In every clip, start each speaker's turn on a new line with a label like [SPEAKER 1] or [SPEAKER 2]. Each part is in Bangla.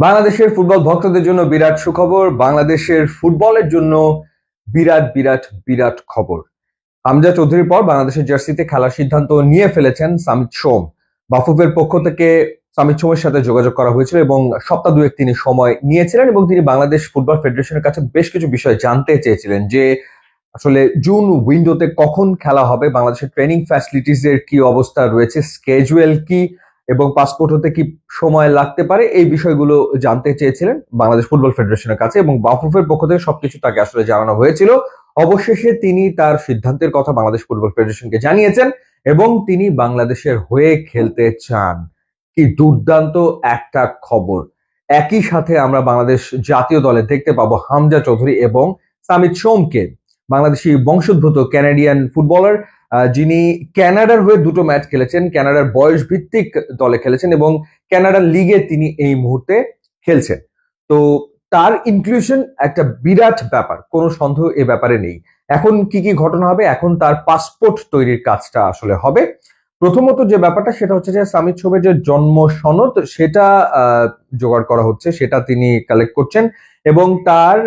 [SPEAKER 1] বাংলাদেশের ফুটবল ভক্তদের জন্য বিরাট সুখবর, বাংলাদেশের ফুটবলের জন্য বিরাট বিরাট বিরাট খবর। হামজা চৌধুরীর পর বাংলাদেশের জার্সিতে খেলার সিদ্ধান্ত নিয়ে ফেলেছেন সামিত সোম। বাফুফের পক্ষ থেকে সামিত সোমের সাথে যোগাযোগ করা হয়েছিল এবং সপ্তাহ দুয়েক তিনি সময় নিয়েছিলেন এবং তিনি বাংলাদেশ ফুটবল ফেডারেশনের কাছে বেশ কিছু বিষয় জানতে চেয়েছিলেন যে, আসলে জুন উইন্ডোতে কখন খেলা হবে, বাংলাদেশের ট্রেনিং ফ্যাসিলিটিস এর কি অবস্থা রয়েছে, স্কেজুয়েল কি এবং পাসপোর্ট হতে কি সময় লাগতে পারে এই বিষয়গুলো জানতে চেয়েছিলেন বাংলাদেশ ফুটবল ফেডারেশনের কাছে এবং বাফুফের পক্ষ থেকে সবকিছু তাকে আসলে জানানো হয়েছিল। অবশেষে তিনি তার সিদ্ধান্তের কথা বাংলাদেশ ফুটবল ফেডারেশনকে জানিয়েছেন এবং তিনি বাংলাদেশের হয়ে খেলতে চান। কি দুর্দান্ত একটা খবর। একই সাথে আমরা বাংলাদেশ জাতীয় দলে দেখতে পাবো হামজা চৌধুরী এবং সামিত সোমকে। বাংলাদেশি বংশোদ্ভূত ক্যানাডিয়ান ফুটবলার যিনি ক্যানাডার হয়ে দুটো ম্যাচ খেলেছেন, ক্যানাডার বয়স ভিত্তিক দলে খেলেছেন এবং ক্যানাডার লিগে তিনি এই মুহূর্তে খেলছেন। তো তার ইনক্লুশন একটা বিরাট ব্যাপার, কোনো সন্দেহ এ ব্যাপারে নেই। এখন কি কি ঘটনা হবে, এখন তার পাসপোর্ট তৈরির কাজটা আসলে হবে। প্রথমত যে ব্যাপারটা, সেটা হচ্ছে যে সামিত শোভের যে জন্ম সনদ, সেটা জোগাড় করা হচ্ছে, সেটা তিনি কালেক্ট করছেন এবং তার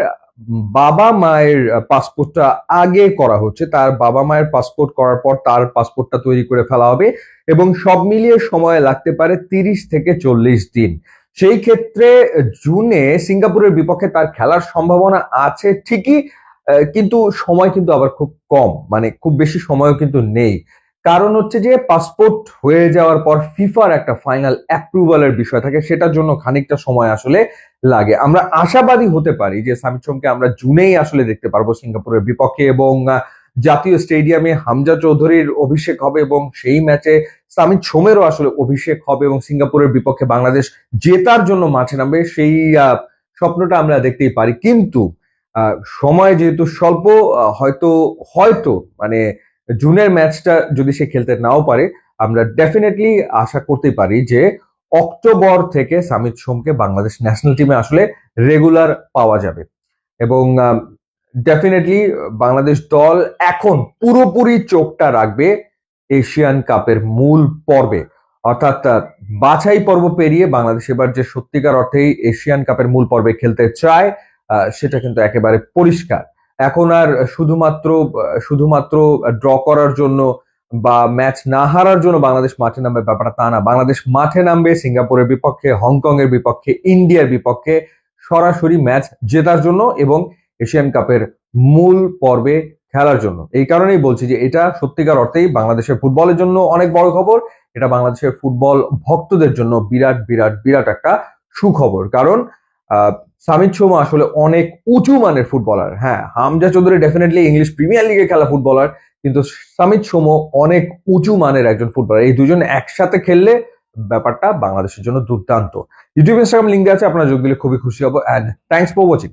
[SPEAKER 1] বাবা মায়ের পাসপোর্টটা আগে করা হচ্ছে। তার বাবা মায়ের পাসপোর্ট করার পর তার পাসপোর্টটা তৈরি করে ফেলা হবে এবং সব মিলিয়ে সময় লাগতে পারে তিরিশ থেকে চল্লিশ দিন। সেই ক্ষেত্রে জুনে সিঙ্গাপুরের বিপক্ষে তার খেলার সম্ভাবনা আছে ঠিকই কিন্তু সময় কিন্তু আবার খুব কম। মানে খুব বেশি সময়ও কিন্তু নেই। কারণ হচ্ছে যে পাসপোর্ট হয়ে যাওয়ার পর ফিফার একটা ফাইনাল অ্যাপ্রুভালের বিষয় থাকে, সেটার জন্য খানিকটা সময় আসলে লাগে। আমরা আশাবাদী হতে পারি যে সামিত সোমকে আমরা জুনেই আসলে দেখতে পারব সিঙ্গাপুরের বিপক্ষে এবং জাতীয় স্টেডিয়ামে হামজা চৌধুরীর অভিষেক হবে এবং সেই ম্যাচে সামিত সোমেরও আসলে অভিষেক হবে এবং সিঙ্গাপুরের বিপক্ষে বাংলাদেশ জেতার জন্য মাঠে নামবে সেই স্বপ্নটা আমরা দেখতেই পারি। কিন্তু সময় যেহেতু স্বল্প হয়তো হয়তো মানে জুনের ম্যাচটা যদি সে খেলতে নাও পারে, আমরা ডেফিনেটলি আশা করতেই পারি যে অক্টোবর থেকে সামিত সোমকে বাংলাদেশ ন্যাশনাল টিমে আসলে রেগুলার পাওয়া যাবে। এবং ডেফিনেটলি বাংলাদেশ দল এখন পুরোপুরি চোখটা রাখবে এশিয়ান কাপের মূল পর্বে। অর্থাৎ বাছাই পর্ব পেরিয়ে বাংলাদেশ এবার যে সত্যিকার অর্থেই এশিয়ান কাপের মূল পর্বে খেলতে চায় সেটা কিন্তু একেবারে পরিষ্কার। এখন আর শুধুমাত্র শুধুমাত্র ড্র করার জন্য বা ম্যাচ না হারার জন্য বাংলাদেশ মাঠে নামবে ব্যাপারটা তা না। বাংলাদেশ মাঠে নামবে, সিঙ্গাপুরের বিপক্ষে হংকং এর বিপক্ষে, ইন্ডিয়ার বিপক্ষে সরাসরি ম্যাচ জেতার জন্য এবং এশিয়ান কাপের মূল পর্বে খেলার জন্য। এই কারণেই বলছি যে এটা সত্যিকার অর্থেই বাংলাদেশের ফুটবলের জন্য অনেক বড় খবর। এটা বাংলাদেশের ফুটবল ভক্তদের জন্য বিরাট বিরাট বিরাট একটা সুখবর। কারণ আহ, শোমা আসলে অনেক উঁচু মানের ফুটবলার হ্যাঁ Hamza Chowdhury definitely English Premier লিগে খেলা ফুটবলার কিন্তু সামিদ সোমো অনেক উঁচু মানের একজন ফুটবলার এই দুজন একসাথে খেললে ব্যাপারটা বাংলাদেশের জন্য দুর্দান্ত। ইউটিউব ইনস্টাগ্রাম লিঙ্ক আছে আপনারা যোগ দিলে খুবই খুশি হব। And thanks for watching